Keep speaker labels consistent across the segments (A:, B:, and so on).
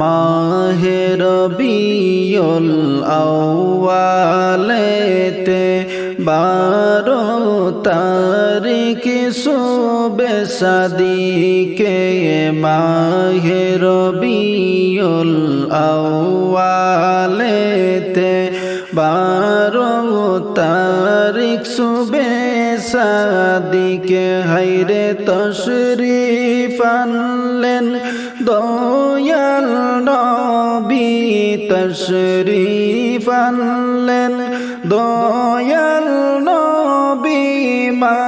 A: মাহের বিয়ল আওয়ালেতে বারো তারিখ শোবে সাদিকে মাহের বিয়ল আওয়ালেতে বারো তারিখ শুবে সাদিকে হাইরে তশরিফ আনলেন। দয়াল নবী তশরিফ আনলেন দয়াল নবী মা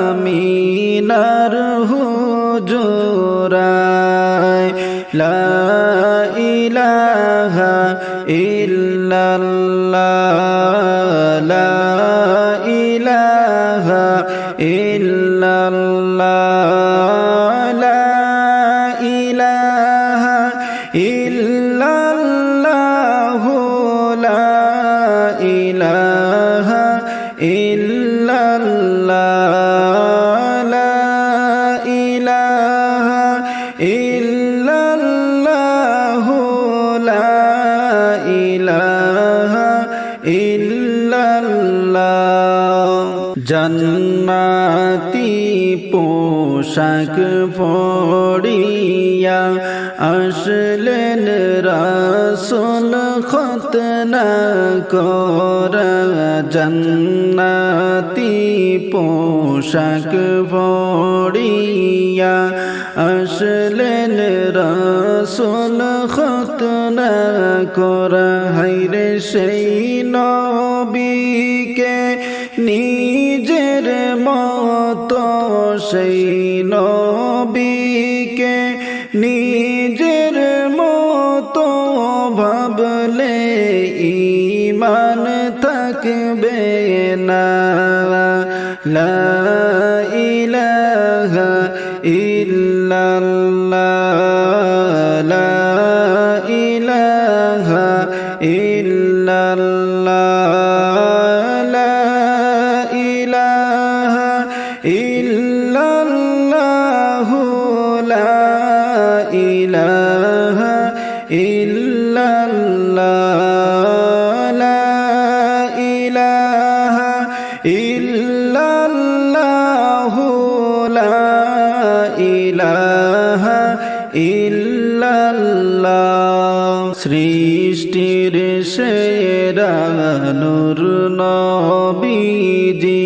A: আমিনার হুজুরায়। লা ইলাহা ইল্লাল্লাহ। জান্নাতি পোশাক পড়িয়া আসলেন রাসুল খতনা করা জান্নাতি পোশাক পড়িয়া আসলেন রাসুল খতনা করা। হাইরে সেই নবীকে নিজের মতো ভাবলে ইমান থাকবে না। লা সৃষ্টির সেরা নূর নবীজি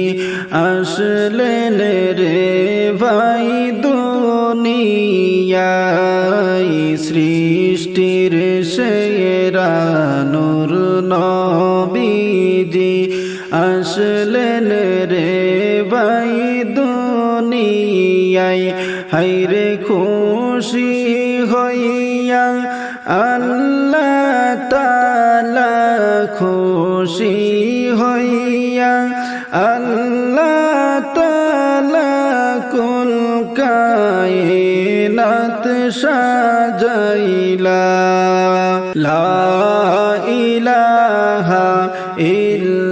A: আসলেন রে ভাই দুনিয়ায়। সৃষ্টির সেরা নূর নবীজি আসলেন রে ভাই দুনিয়ায়। হাইরে খুশি হইয়া সাজাইলা লা ইলাহা ইল্লাল্লাহ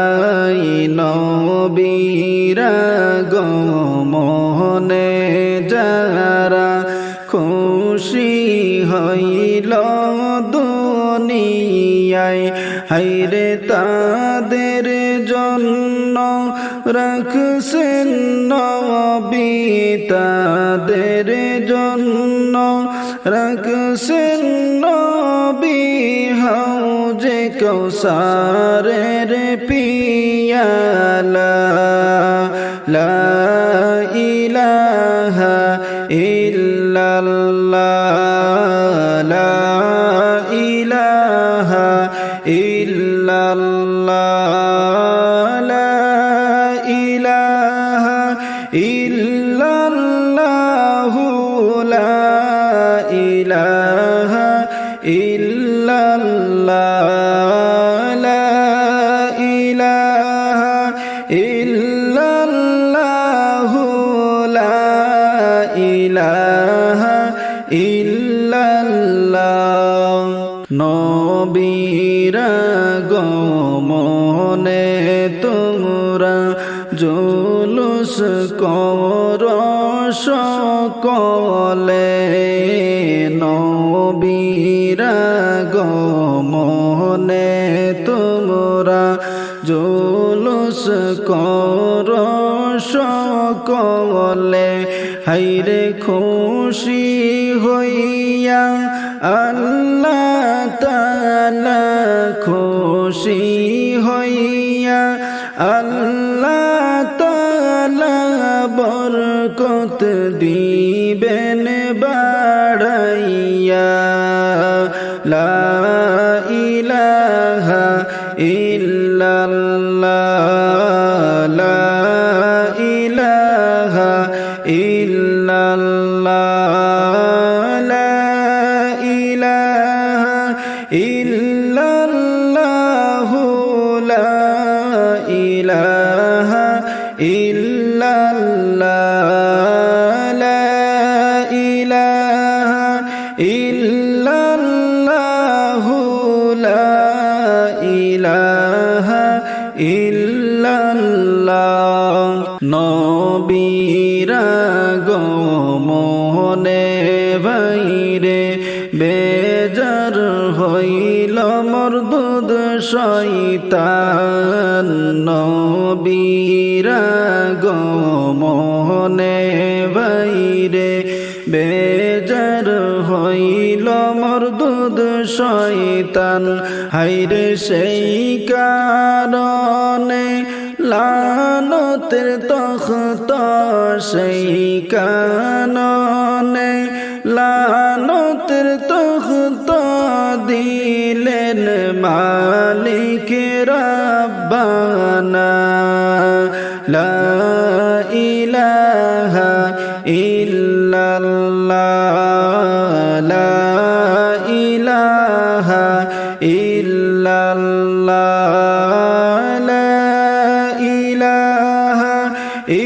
A: হাইরে তাদের জন্য রাখছেন নবী তাদের জন্য রাখছেন নবী। হাউজে কৌসারের পিয়ালা ইল্লাল্লাহু লা ইলাহা ইল্লাল্লাহ লা ইলাহা ইল্লাল্লাহু লা ইলাহা ইল্লাল্লাহ। নবীরা গমনে তোমরা জুলুস কর সকলে নবীরা গমনে তোমরা জুলুস কর সকলে, হাইরে খুশি হইয়া আল্লাহ তালা খুশি হইয়া আল্লাহ বরকত দিবেন বাড়াইয়া লা ইলাহা ইল্লাল্লাহ। ইল্লাল্লাহু লা ইলাহা ইল্লাল্লাহ। নবীরা গমনে বাইরে বেজার হইল মরদুদ শৈতান নবীরা গমনে বাইরে বেজার হইল মরদুদ শৈতান হাইরে সেই কারণে লানতের তখত সেই কাননে লানতের তখত দিলেন মালিক রব্বানা। লা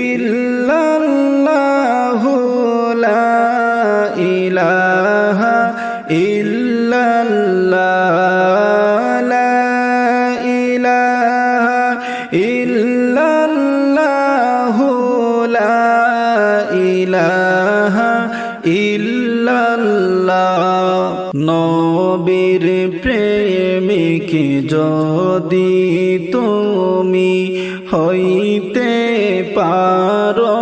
A: ইল্লাল্লাহু প্রেমিক যদি তুমি হইতে পারো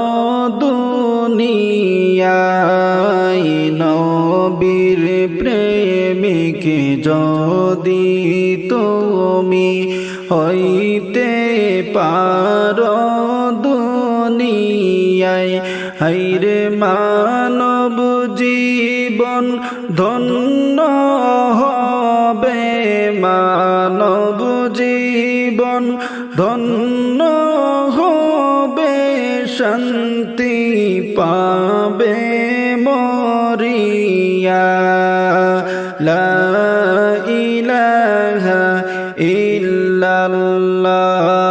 A: নবীর প্রেমিক যদি তুমি হইতে পারো দুনিয়ায়? হাইরে মানব জীবন ধন্য হবে মানব জীবন ধন্য হবে শান্তি পাবে মরিয়া। লা ইলাহা ইল্লাল্লাহ।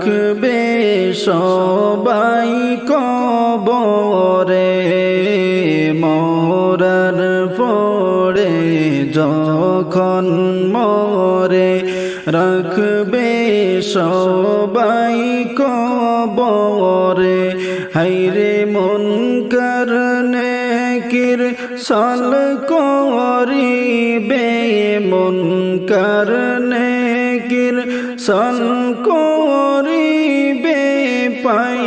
A: রাখবে সবাই কবরে, মরার পড়ে যখন মরে রাখবে সবাই কবরে। হাইরে মন করনে কির সাল করিবে, মন করনে কির সাল পাই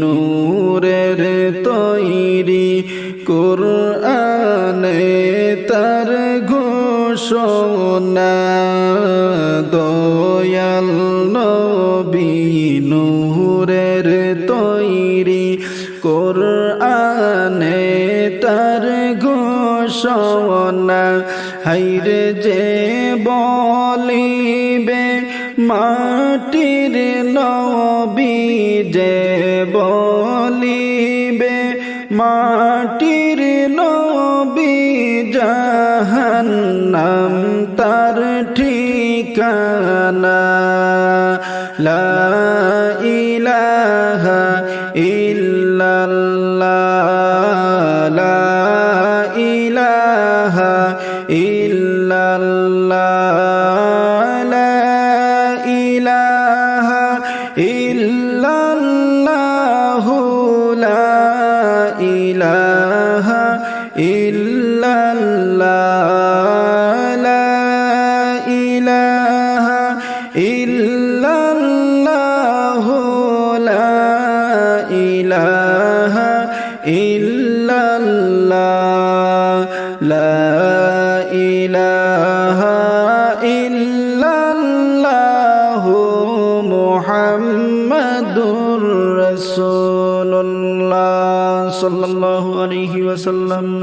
A: নূরের তৈরি কোরআনে তার ঘোষণা, দয়াল নবী নূরের তৈরি কোরআনে তার ঘোষণা হাইরে যে বলিবে মাটির নবী যে বলিবে মাটির নবী জাহান্নাম তার ঠিকানা। লা ইলাহা ইল্লাল্লাহ লা صلى الله عليه وسلم.